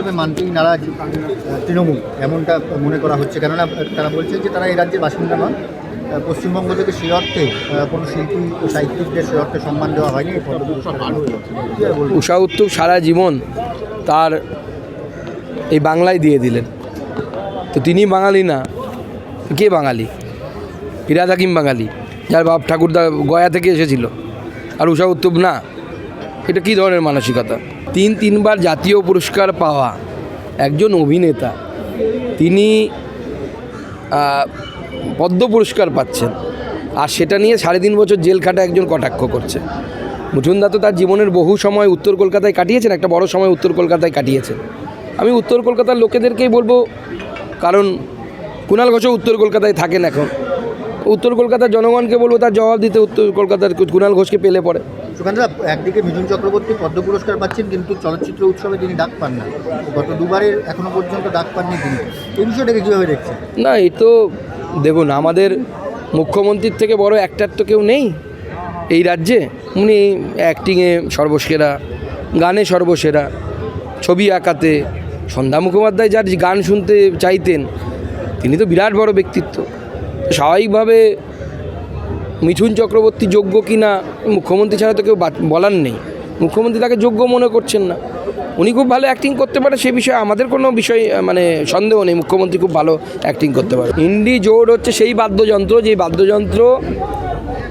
হিসেবে মানতেই নারাজ তৃণমূল, এমনটা মনে করা হচ্ছে। কেননা তারা বলছে যে তারা এই রাজ্যের বাসিন্দা নন। পশ্চিমবঙ্গ থেকে সেই অর্থে কোনো শিল্পী সাহিত্যিকদের সেই অর্থে সম্মান দেওয়া হয়নি? উষা উত্তম সারা জীবন তার এই বাংলায় দিয়ে দিলেন। তো তিনি বাঙালি না। কে বাঙালি? ফিরাদ হাকিম বাঙালি? যার বাপ ঠাকুরদা গয়া থেকে এসেছিল। আর উষা উত্তম না। এটা কী ধরনের মানসিকতা? তিন তিনবার জাতীয় পুরস্কার পাওয়া একজন অভিনেতা। তিনি পদ্ম পুরস্কার পাচ্ছেন। আর সেটা নিয়ে সাড়ে তিন বছর জেল খাটা একজন কটাক্ষ করছে। মুচুন্দা তো তার জীবনের বহু সময় উত্তর কলকাতায় কাটিয়েছেন, একটা বড় সময় উত্তর কলকাতায় কাটিয়েছেন। আমি উত্তর কলকাতার লোকেদেরকেই বলব, কারণ কুণাল ঘোষও উত্তর কলকাতায় থাকেন এখন। উত্তর কলকাতার জনগণকে বলব, তার জবাব দিতে উত্তর কলকাতার কুণাল ঘোষকে পেলে পড়ে সুকান্তদা একদিকে মিঠুন চক্রবর্তী পদ্ম পুরস্কার পাচ্ছেন, কিন্তু চলচ্চিত্র উৎসবে তিনি ডাক পান না গত দুবারের এখনও পর্যন্ত ডাক পাননি তিনি। এই বিষয়টাকে কীভাবে দেখছেন? না, এই তো দেখুন, আমাদের মুখ্যমন্ত্রীর থেকে বড় অ্যাক্টার তো কেউ নেই এই রাজ্যে। উনি অ্যাক্টিংয়ে সর্বসেরা, গানে সর্বসেরা, ছবি আঁকাতে, সন্ধ্যা মুখোপাধ্যায় যার গান শুনতে চাইতেন, তিনি তো বিরাট বড় ব্যক্তিত্ব। স্বাভাবিকভাবে মিঠুন চক্রবর্তী যোগ্য কি না, মুখ্যমন্ত্রী ছাড়া তো কেউ বলার নেই। মুখ্যমন্ত্রী তাকে যোগ্য মনে করছেন না। উনি খুব ভালো অ্যাক্টিং করতে পারে, সে বিষয়ে আমাদের কোনো বিষয় মানে সন্দেহ নেই। মুখ্যমন্ত্রী খুব ভালো অ্যাক্টিং করতে পারে। ইন্ডি জোর হচ্ছে সেই বাদ্যযন্ত্র যে বাদ্যযন্ত্র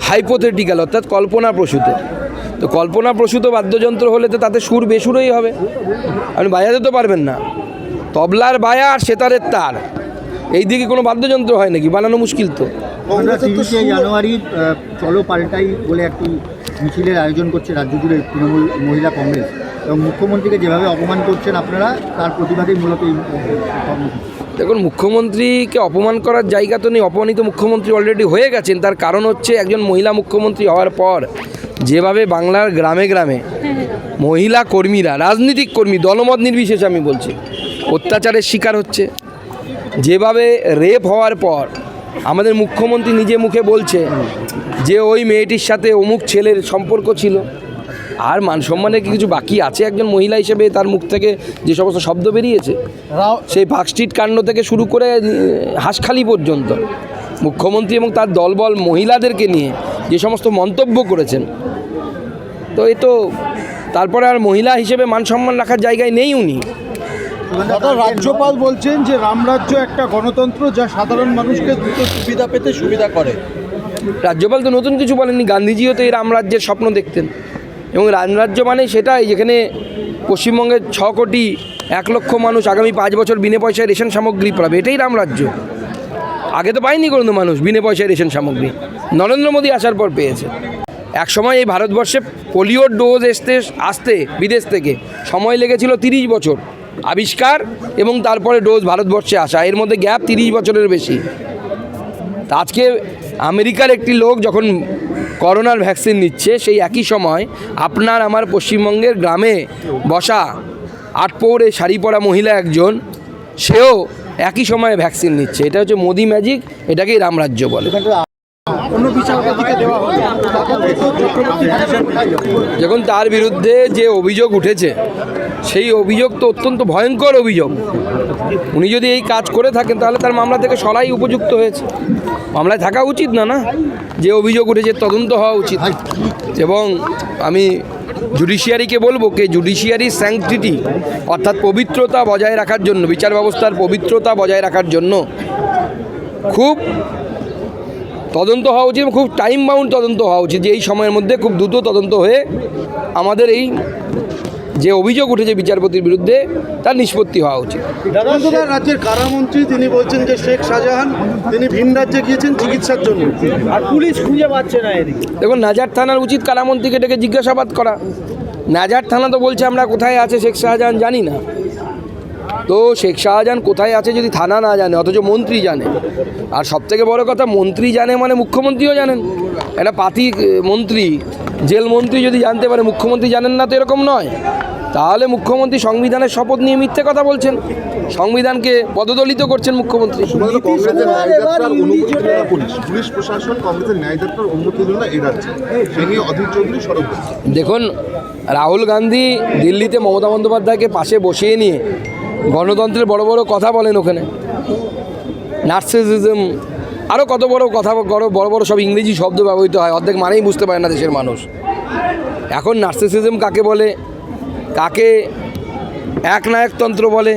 হাইপোথেটিক্যাল অর্থাৎ কল্পনা প্রসূত। তো কল্পনা প্রসূত বাদ্যযন্ত্র হলে তো তাতে সুর বেসুরই হবে। আপনি বাজাতে তো পারবেন না। তবলার বায়া আর সেতারের তার। এই দিকে কোনো বাদ্যযন্ত্র হয় নাকি? বানানো মুশকিল তো। তিরিশে জানুয়ারি চলো পাল্টাই বলে একটি মিছিলের আয়োজন করছে রাজ্য জুড়ে তৃণমূল মহিলা কংগ্রেস। এবং মুখ্যমন্ত্রীকে যেভাবে অপমান করছেন আপনারা তার প্রতিবাদেই মূলত এই দেখুন মুখ্যমন্ত্রীকে অপমান করার জায়গা তো নেই। অপমানিত মুখ্যমন্ত্রী অলরেডি হয়ে গেছেন। তার কারণ হচ্ছে একজন মহিলা মুখ্যমন্ত্রী হওয়ার পর যেভাবে বাংলার গ্রামে গ্রামে মহিলা কর্মীরা রাজনৈতিক কর্মী দলমত নির্বিশেষে আমি বলছি অত্যাচারের শিকার হচ্ছে। যেভাবে রেপ হওয়ার পর আমাদের মুখ্যমন্ত্রী নিজে মুখে বলছে যে ওই মেয়েটির সাথে অমুক ছেলের সম্পর্ক ছিল। আর মান সম্মানের কি কিছু বাকি আছে একজন মহিলা হিসেবে তার মুখ থেকে যে সমস্ত শব্দ বেরিয়েছে? সেই পার্কস্ট্রিট কাণ্ড থেকে শুরু করে হাঁসখালি পর্যন্ত। মুখ্যমন্ত্রী এবং তার দলবল মহিলাদেরকে নিয়ে যে সমস্ত মন্তব্য করেছেন তো এ তো তারপরে আর মহিলা হিসেবে মান সম্মান রাখার জায়গায় নেই উনি। দাদা রাজ্যপাল বলছেন যে রামরাজ্য একটা গণতন্ত্র যা সাধারণ মানুষকে দ্রুত সুবিধা পেতে সুবিধা করে। রাজ্যপাল তো নতুন কিছু বলেননি গান্ধীজিও তো এই রামরাজ্যের স্বপ্ন দেখতেন। এবং রামরাজ্য মানে সেটাই যেখানে পশ্চিমবঙ্গের ছ কোটি এক লক্ষ মানুষ আগামী পাঁচ বছর বিনে পয়সায় রেশন সামগ্রী পাবে এটাই রামরাজ্য। আগে তো পায়নি কোনো মানুষ বিনে পয়সায় রেশন সামগ্রী। নরেন্দ্র মোদী আসার পর পেয়েছে। এক সময় এই ভারতবর্ষে পোলিওর ডোজ আসতে আসতে বিদেশ থেকে সময় লেগেছিল তিরিশ বছর। আবিষ্কার এবং তারপরে ডোজ ভারতবর্ষে আসা। এর মধ্যে গ্যাপ তিরিশ বছরের বেশি। আজকে আমেরিকার একটি লোক যখন করোনার ভ্যাকসিন নিচ্ছে, সেই একই সময় আপনার আমার পশ্চিমবঙ্গের গ্রামে বসা আট পৌরে শাড়ি পরা মহিলা একজন, সেও একই সময়ে ভ্যাকসিন নিচ্ছে। এটা হচ্ছে মোদি ম্যাজিক, এটাকেই রামরাজ্য বলে। যখন তার বিরুদ্ধে যে অভিযোগ উঠেছে সেই অভিযোগ তো অত্যন্ত ভয়ঙ্কর অভিযোগ। উনি যদি এই কাজ করে থাকেন, তাহলে তার মামলা থেকে সরাই উপযুক্ত হয়েছে। মামলায় থাকা উচিত না না? যে অভিযোগ উঠেছে, তদন্ত হওয়া উচিত। এবং আমি জুডিশিয়ারিকে বলব যে জুডিশিয়ারি স্যাংটিটি, অর্থাৎ পবিত্রতা বজায় রাখার জন্য, বিচার ব্যবস্থার পবিত্রতা বজায় রাখার জন্য খুব তদন্ত হওয়া উচিত খুব টাইম বাউন্ড তদন্ত হওয়া উচিত যে এই সময়ের মধ্যে খুব দ্রুত তদন্ত হয়ে আমাদের এই যে অভিযোগ উঠেছে বিচারপতির বিরুদ্ধে তার নিষ্পত্তি হওয়া উচিত। বন্ধুরা রাজ্যের কারামন্ত্রী তিনি বলছেন যে শেখ শাহজাহান তিনি ভিন রাজ্যে গিয়েছেন চিকিৎসার জন্য। আর পুলিশ খুঁজে পাচ্ছে না এদিকে। দেখুন নাজার থানার উচিত কারামন্ত্রীকে ডেকে জিজ্ঞাসাবাদ করা। নাজার থানা তো বলছে আমরা কোথায় আছে শেখ শাহজাহান জানি না। তো শেখ শাহজাহান কোথায় আছে যদি থানা না জানে অথচ মন্ত্রী জানে। আর সবথেকে বড় কথা মন্ত্রী জানে মানে মুখ্যমন্ত্রীও জানেন। একটা পাতি মন্ত্রী জেল মন্ত্রী যদি জানতে পারে মুখ্যমন্ত্রী জানেন না তো এরকম নয়। তাহলে মুখ্যমন্ত্রী সংবিধানের শপথ নিয়ে মিথ্যে কথা বলছেন। সংবিধানকে পদদলিত করছেন মুখ্যমন্ত্রী। দেখুন রাহুল গান্ধী দিল্লিতে মমতা বন্দ্যোপাধ্যায়কে পাশে বসিয়ে নিয়ে গণতন্ত্রের বড় বড় কথা বলেন ওখানে। নার্সিসিজম আরও কত বড় কথা, বড় বড় বড় সব ইংরেজি শব্দ ব্যবহৃত হয়, অর্ধেক মানেই বুঝতে পারে না দেশের মানুষ। এখন নার্সিসিজম কাকে বলে? কাকে একনায়কতন্ত্র বলে?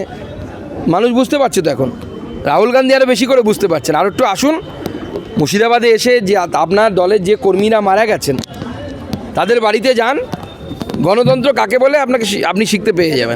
মানুষ বুঝতে পারছে তো এখন। রাহুল গান্ধী আরও বেশি করে বুঝতে পারছেন। আর একটু আসুন, মুর্শিদাবাদে এসে যে আপনার দলের যে কর্মীরা মারা গেছেন, তাদের বাড়িতে যান। গণতন্ত্র কাকে বলে? আপনাকে আপনি শিখতে পেয়ে যাবেন।